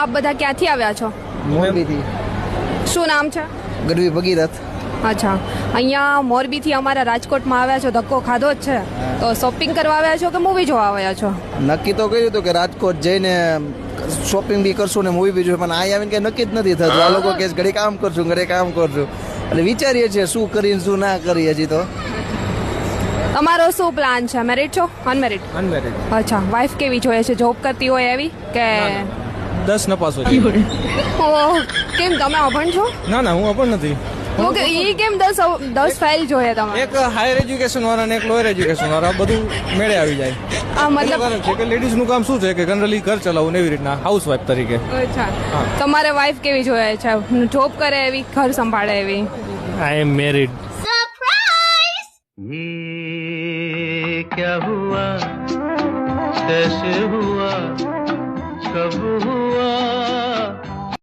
આપ બધા ક્યાંથી આવ્યા છો? મોરબીથી. શું નામ છે? ગરવી ભગીરથ. અચ્છા. અહીંયા મોરબીથી અમારા રાજકોટમાં આવ્યા છો ધક્કો ખાધો જ છે. તો શોપિંગ કરવા આવ્યા છો કે મૂવી જોવા આવ્યા છો? નક્કી તો કર્યું હતું કે રાજકોટ જઈને શોપિંગ બી કરશું ને મૂવી બી જોયું પણ અહીં આવીને કે નક્કી જ નથી થતું. આ લોકો કે ઘડી કામ કરશું ઘરે કામ કરશું. એટલે વિચારીએ છીએ શું કરીને શું ના કરીએ હજી તો. તમારો શું પ્લાન છે? મેરિડ છો? અનમેરિડ અનમેરિડ અચ્છા. વાઈફ કેવી જોઈએ છે? જોબ કરતી હોય એવી કે દસ નપાસો છે કેમ તમે અભણ છો? ના ના હું અભણ નથી. ઓકે એ કેમ દસ દસ ફાઇલ જોઈએ તમે એક હાયર એજ્યુકેશન વાળા અને એક લોયર એજ્યુકેશન વાળા બધું મેળે આવી જાય. આ મતલબ છે કે લેડીઝનું કામ શું છે? કે જનરલી ઘર ચલાવવું એવી રીતના હાઉસ વાઇફ તરીકે. અચ્છા. તમારે વાઇફ કેવી જોયા છે? જોબ કરે એવી ઘર સંભાળે એવી? આઈ એમ મેરીડ સરપ્રાઈઝ क्या हुआ कैसे हुआ कब हुआ